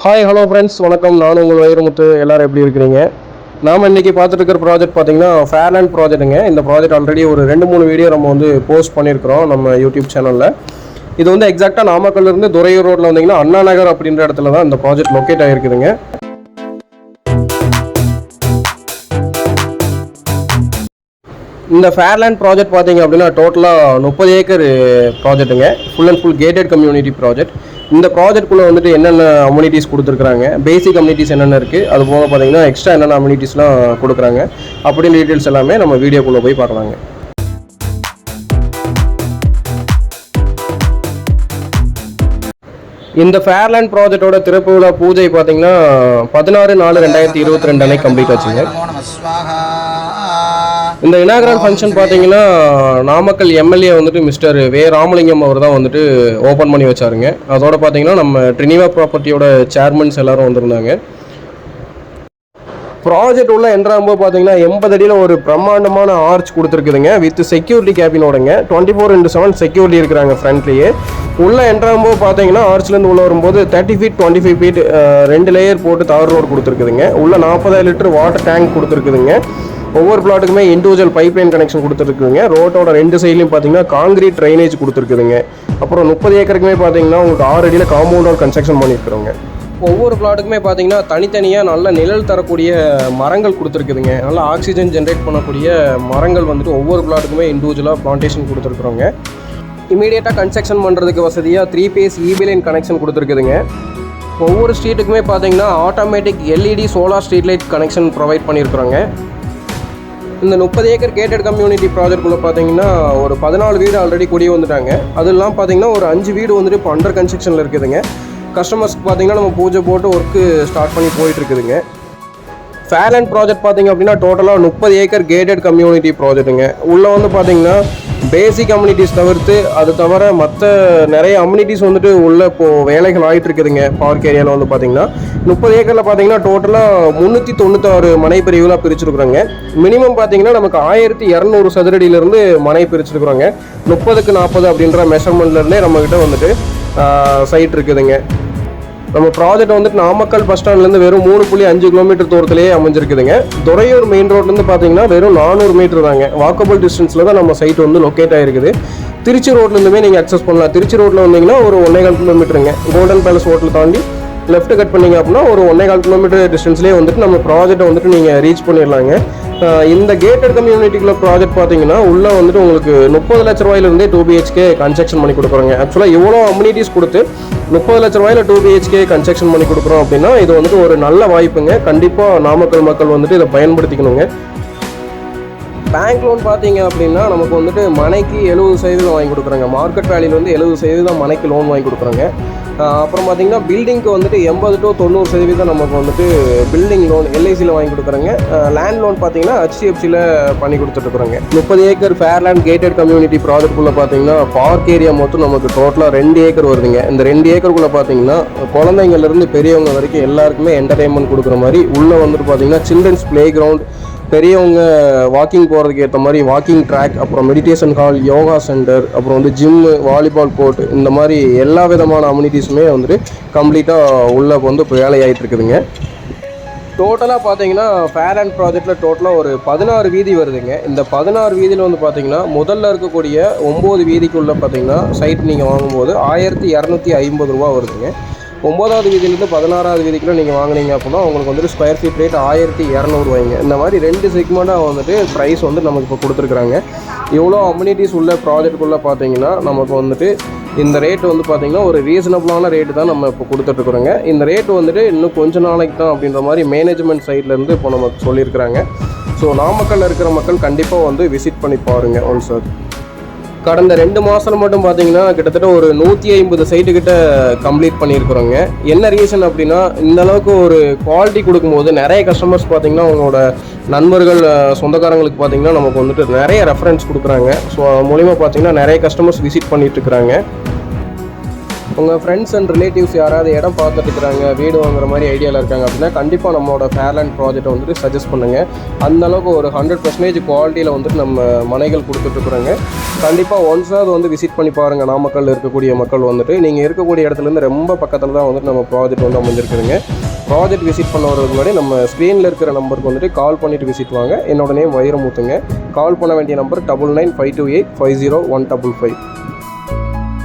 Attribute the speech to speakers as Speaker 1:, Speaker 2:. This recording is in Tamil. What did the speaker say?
Speaker 1: ஹாய் ஹலோ ஃப்ரெண்ட்ஸ் வணக்கம். நான் உங்கள் வைரமுத்து எல்லாரும் எப்படி இருக்கிறீங்க? நாம் இன்றைக்கி பார்த்துட்டு இருக்கிற ப்ராஜெக்ட் பார்த்தீங்கன்னா ஃபேர்லேண்ட் ப்ராஜெக்ட்டுங்க இந்த ப்ராஜெக்ட் ஆல்ரெடி ஒரு ரெண்டு மூணு வீடியோ நம்ம வந்து போஸ்ட் பண்ணியிருக்கிறோம் நம்ம யூடியூப் சேனலில் இது வந்து எக்ஸாக்டாக நாமக்கல்லேருந்து துறையூர் ரோட்டில் வந்தீங்கன்னா அண்ணா நகர் அப்படின்ற இடத்துல தான் இந்த ப்ராஜெக்ட் லொக்கேட் ஆகிருக்குதுங்க இந்த ஃபேர்லேண்ட் ப்ராஜெக்ட் பார்த்தீங்க அப்படின்னா டோட்டலாக முப்பது acre ப்ராஜெக்ட்டுங்க full and full gated community project இந்த ப்ராஜெக்ட்குள்ளே வந்துட்டு என்னென்ன அம்யூனிட்டிஸ் கொடுத்துருக்காங்க பேசிக் அம்யூனிட்டிஸ் என்னென்ன இருக்குது அது போக பார்த்தீங்கன்னா எக்ஸ்ட்ரா என்னென்ன அம்யூனிட்டிஸ்லாம் கொடுக்குறாங்க? அப்படின்னு டீட்டெயில்ஸ் எல்லாமே நம்ம வீடியோக்குள்ளே போய் பார்க்கலாங்க. இந்த ஃபேர்லேண்ட் ப்ராஜெக்டோட திறப்பு விழா பூஜை பார்த்தீங்கன்னா பதினாறு நாலு ரெண்டாயிரத்தி இருபத்தி ரெண்டு அன்னைக்கு கம்ப்ளீட் ஆச்சுங்க. இந்த இனாகரல் ஃபங்க்ஷன் பார்த்தீங்கன்னா நாமக்கல் எம்எல்ஏ வந்துட்டு மிஸ்டர் வே ராமலிங்கம் அவர் தான் வந்துட்டு ஓப்பன் பண்ணி வச்சாருங்க. அதோட பார்த்தீங்கன்னா நம்ம ட்ரினிவா ப்ராப்பர்ட்டியோட சேர்மன்ஸ் எல்லாரும் வந்திருந்தாங்க. ப்ராஜெக்ட் உள்ள என்ட்ராகும்போது பார்த்தீங்கன்னா எண்பது அடியில் ஒரு பிரம்மாண்டமான ஆர்ச் கொடுத்துருக்குதுங்க. With security கேபினோடங்க twenty four into seven security இருக்கிறாங்க ஃப்ரண்ட்லேயே உள்ளே என்ட்ராகும்போது பார்த்தீங்கன்னா ஆர்ச்லேருந்து உள்ளே வரும்போது thirty feet twenty five feet ரெண்டு லேயர் போட்டு தவறு ரோடு கொடுத்துருக்குதுங்க. உள்ளே நாற்பதாயிரம் லிட்டர் வாட்டர் டேங்க் கொடுத்துருக்குதுங்க. ஒவ்வொரு பிளாட்டுக்குமே இண்டிவிஜுவல் பைப்லைன் கனெக்ஷன் கொடுத்துருக்குங்க ரோட்டோட ரெண்டு சைட்லையும் பார்த்தீங்கன்னா காங்கிரீட் ட்ரைனேஜ் கொடுத்துருக்குதுங்க. அப்புறம் முப்பது ஏக்கருக்குமே பார்த்தீங்கன்னா உங்களுக்கு ஆறு அடியில் காம்பவுண்ட் கன்ஸ்ட்ரக்ஷன் பண்ணியிருக்கிறோங்க. ஒவ்வொரு பிளாட்டுக்குமே பார்த்தீங்கன்னா தனித்தனியாக நல்ல நிழல் தரக்கூடிய மரங்கள் கொடுத்துருக்குதுங்க. நல்ல ஆக்சிஜன் ஜென்ரேட் பண்ணக்கூடிய மரங்கள் வந்துட்டு ஒவ்வொரு பிளாட்டுக்குமே இண்டிவிஜுவலாக பிளான்டேஷன் கொடுத்துருக்குறோங்க. இமீடியட்டாக கன்ஸ்ட்ரக்ஷன் பண்ணுறதுக்கு வசதியாக three phase EB line connection கொடுத்துருக்குதுங்க. ஒவ்வொரு ஸ்ட்ரீட்டுக்குமே பார்த்தீங்கன்னா automatic LED solar street light connection provide பண்ணியிருக்கிறோங்க. இந்த முப்பது ஏக்கர் கேட்டட் கம்யூனிட்டி ப்ராஜெக்ட்குள்ளே பார்த்தீங்கன்னா ஒரு பதினாலு வீடு ஆல்ரெடி குடி வந்துட்டாங்க. அதெல்லாம் பார்த்தீங்கன்னா ஒரு அஞ்சு வீடு வந்துட்டு இப்போ அண்டர் கன்ஸ்ட்ரக்ஷனில் இருக்குதுங்க. கஸ்டமர்ஸ்க்கு பார்த்தீங்கன்னா நம்ம பூஜை போட்டு ஒர்க்கு ஸ்டார்ட் பண்ணி போயிட்டுருக்குதுங்க இருக்குதுங்க ப்ராஜெக்ட் பார்த்தீங்க அப்படின்னா டோட்டலாக முப்பது ஏக்கர் கேட்டட் கம்யூனிட்டி ப்ராஜெக்ட்டுங்க உள்ளே வந்து பார்த்தீங்கன்னா பேசிக் கம்யூனிட்டிஸ் தவிர்த்து அது தவிர மற்ற நிறைய அம்யூனிட்டிஸ் வந்துட்டு உள்ளே இப்போது வேலைகள் ஆகிட்டு இருக்குதுங்க பார்க் ஏரியாவில் வந்து பார்த்தீங்கன்னா முப்பது ஏக்கரில் பார்த்தீங்கன்னா டோட்டலாக முந்நூற்றி தொண்ணூத்தாறு மனை பிரிவுகளாக பிரிச்சிருக்குறாங்க. மினிமம் பார்த்தீங்கன்னா நமக்கு ஆயிரத்தி இரநூறு சதுரடியிலேருந்து மனை பிரிச்சிருக்குறாங்க முப்பதுக்கு நாற்பது அப்படின்ற மெஷர்மெண்ட்லேருந்தே நம்மக்கிட்ட வந்துட்டு சைட் இருக்குதுங்க. நம்ம ப்ராஜெக்ட் வந்துட்டு நாமக்கல் பஸ் ஸ்டாண்ட்லேருந்து வெறும் மூணு புள்ளி அஞ்சு கிலோமீட்டர் தூரத்திலேயே அமைஞ்சிருக்குதுங்க. துறையூர் மெயின் ரோட்லேருந்து பார்த்தீங்கன்னா வெறும் நானூறு மீட்டர் தாங்க. வாக்கபிள் டிஸ்டன்ஸில் தான் நம்ம சைட் வந்து லொக்கேட் ஆகிருக்குது திருச்சி ரோட்லேருந்துமே நீங்கள் அக்சஸ் பண்ணலாம். திருச்சி ரோட்டில் வந்தீங்கன்னா ஒரு ஒன்னே கால் கிலோமீட்டருங்க கோல்டன் பேலஸ் ஹோட்டல் தாண்டி லெஃப்ட் கட் பண்ணீங்க அப்படின்னா ஒரு ஒன்னே கால் கிலோமீட்டர் டிஸ்டன்ஸ்லேயே வந்துட்டு நம்ம ப்ராஜெக்ட்டை வந்துட்டு நீங்கள் ரீச் பண்ணிடலாங்க. இந்த கேட்டட் கம்யூனிட்டிக்குள்ள ப்ராஜெக்ட் பார்த்தீங்கன்னா உள்ளே வந்துட்டு உங்களுக்கு முப்பது லட்ச ரூபாயிலிருந்தே டூ பிஹெச்கே கன்ஸ்ட்ரக்ஷன் பண்ணி கொடுக்குறோங்க. ஆக்சுவலாக இவ்வளோ அம்யூனிட்டிஸ் கொடுத்து முப்பது லட்ச ரூபாயில டூ பிஹெச்கே கன்ஸ்ட்ரக்ஷன் பண்ணி கொடுக்குறோம் அப்படின்னா இது வந்துட்டு ஒரு நல்ல வாய்ப்புங்க. கண்டிப்பாக நாமக்கல் மக்கள் வந்துட்டு இதை பயன்படுத்திக்கணுங்க. பேங்க் லோன் பார்த்தீங்க அப்படின்னா நமக்கு வந்துட்டு மனைக்கு எழுபது சதவீதம் வாங்கி கொடுக்குறாங்க. மார்க்கெட் வேல்யூலேருந்து எழுபது சதவீதம் மனைக்கு லோன் வாங்கி கொடுக்குறாங்க. அப்புறம் பார்த்திங்கன்னா பில்டிங்க்கு வந்துட்டு எண்பது டு தொண்ணூறு சதவீதம் நமக்கு வந்துட்டு பில்டிங் லோன் எல்ஐசியில் வாங்கி கொடுக்குறாங்க. லேண்ட் லோன் பார்த்தீங்கன்னா ஹெச்டிஎஃப்சியில் பண்ணி கொடுத்துட்ருக்குறாங்க முப்பது ஏக்கர் ஃபேர்லேண்ட் கேட்டட் கம்யூனிட்டி ப்ராஜெக்ட்குள்ளே பார்த்தீங்கன்னா பார்க் ஏரியா மொத்தம் நமக்கு டோட்டலாக ரெண்டு ஏக்கர் வருதுங்க. இந்த ரெண்டு ஏக்கருக்குள்ளே பார்த்தீங்கன்னா குழந்தைங்கள்லேருந்து பெரியவங்க வரைக்கும் எல்லாருக்குமே என்டர்டைன்மெண்ட் கொடுக்குற மாதிரி உள்ளே வந்துட்டு பார்த்தீங்கன்னா சில்ட்ரன்ஸ் ப்ளே கிரவுண்ட் பெரியவங்க வாக்கிங் போகிறதுக்கு ஏற்ற மாதிரி வாக்கிங் ட்ராக் அப்புறம் மெடிடேஷன் ஹால் யோகா சென்டர் அப்புறம் வந்து ஜிம்மு வாலிபால் கோர்ட் இந்த மாதிரி எல்லா விதமான அம்யூனிட்டிஸுமே வந்துட்டு கம்ப்ளீட்டாக உள்ளே வந்து இப்போ வேலையாயிட்டு இருக்குதுங்க. டோட்டலாக பார்த்தீங்கன்னா ஃபேர் அண்ட் ப்ராஜெக்டில் டோட்டலாக ஒரு பதினாறு வீதி வருதுங்க. இந்த பதினாறு வீதியில் வந்து பார்த்தீங்கன்னா முதல்ல இருக்கக்கூடிய ஒம்பது வீதிக்குள்ளே பார்த்தீங்கன்னா சைட் நீங்கள் வாங்கும்போது ஆயிரத்தி இரநூத்தி ஐம்பது ரூபா வருதுங்க. ஒம்பதாவது வீதியிலேருந்து பதினாறாவது வீதிக்குள்ள நீங்கள் வாங்குனீங்க அப்படின்னா உங்களுக்கு வந்துட்டு ஸ்கொயர் ஃபீட் ரேட் ஆயிரத்தி இரநூறுவாய்ங்க இந்த மாதிரி ரெண்டு செக்மெண்ட்டாக வந்துட்டு ப்ரைஸ் வந்து நமக்கு இப்போ கொடுத்துருக்குறாங்க. இவ்வளோ அம்யூனிட்டிஸ் உள்ள ப்ராஜெக்ட்குள்ளே பார்த்தீங்கன்னா நமக்கு வந்துட்டு இந்த ரேட் வந்து பார்த்திங்கன்னா ஒரு ரீசனபிளான ரேட்டு தான் நம்ம இப்போ கொடுத்துட்ருக்குறோங்க. இந்த ரேட் வந்துட்டு இன்னும் கொஞ்ச நாளைக்கு தான் அப்படின்ற மாதிரி மேனேஜ்மெண்ட் சைட்லேருந்து இப்போ நமக்கு சொல்லியிருக்கிறாங்க. ஸோ நாமக்கல்லில் இருக்கிற மக்கள் கண்டிப்பாக வந்து விசிட் பண்ணி பாருங்கள் ஒன் சார் கடந்த ரெண்டு மாதம் மட்டும் பார்த்தீங்கன்னா கிட்டத்தட்ட ஒரு நூற்றி ஐம்பது சைட்டு கிட்ட கம்ப்ளீட் பண்ணியிருக்கிறோங்க. என்ன ரீசன் அப்படின்னா இந்த அளவுக்கு ஒரு குவாலிட்டி கொடுக்கும்போது நிறைய கஸ்டமர்ஸ் பார்த்தீங்கன்னா அவங்களோட நண்பர்கள் சொந்தக்காரங்களுக்கு பார்த்தீங்கன்னா நமக்கு வந்துட்டு நிறைய ரெஃபரன்ஸ் கொடுக்குறாங்க. ஸோ மூலிமா பார்த்தீங்கன்னா நிறைய கஸ்டமர்ஸ் விசிட் பண்ணிட்டு இருக்கிறாங்க. உங்கள் ஃப்ரெண்ட்ஸ் அண்ட் ரிலேட்டிவ்ஸ் யாராவது இடம் பார்த்துட்டு இருக்கிறாங்க வீடு வாங்குற மாதிரி ஐடியாவில் இருக்காங்க அப்படின்னா கண்டிப்பாக நம்மளோட ஃபேர்லேண்ட் ப்ராஜெக்ட்டை வந்துட்டு சஜஸ்ட் பண்ணுங்கள் அந்தளவுக்கு ஒரு ஹண்ட்ரட் பர்சன்டேஜ் குவாலிட்டியில் வந்துட்டு நம்ம மனைகள் கொடுத்துட்ருக்குறோங்க கண்டிப்பாக ஒன்ஸாவது வந்து விசிட் பண்ணி பாருங்கள் நாமக்கல் இருக்கக்கூடிய மக்கள் வந்துட்டு. நீங்கள் இருக்கக்கூடிய இடத்துலேருந்து ரொம்ப பக்கத்தில் தான் வந்துட்டு நம்ம ப்ராஜெக்ட் வந்து அமைஞ்சிருக்குதுங்க. ப்ராஜெக்ட் விசிட் பண்ண வரதுக்கு முன்னாடி நம்ம ஸ்க்ரீனில் இருக்கிற நம்பருக்கு வந்துட்டு கால் பண்ணிவிட்டு விசிட் வாங்க. என்னோட நேம் வைரமுத்துங்க. கால் பண்ண வேண்டிய number double nine five two eight five zero one double five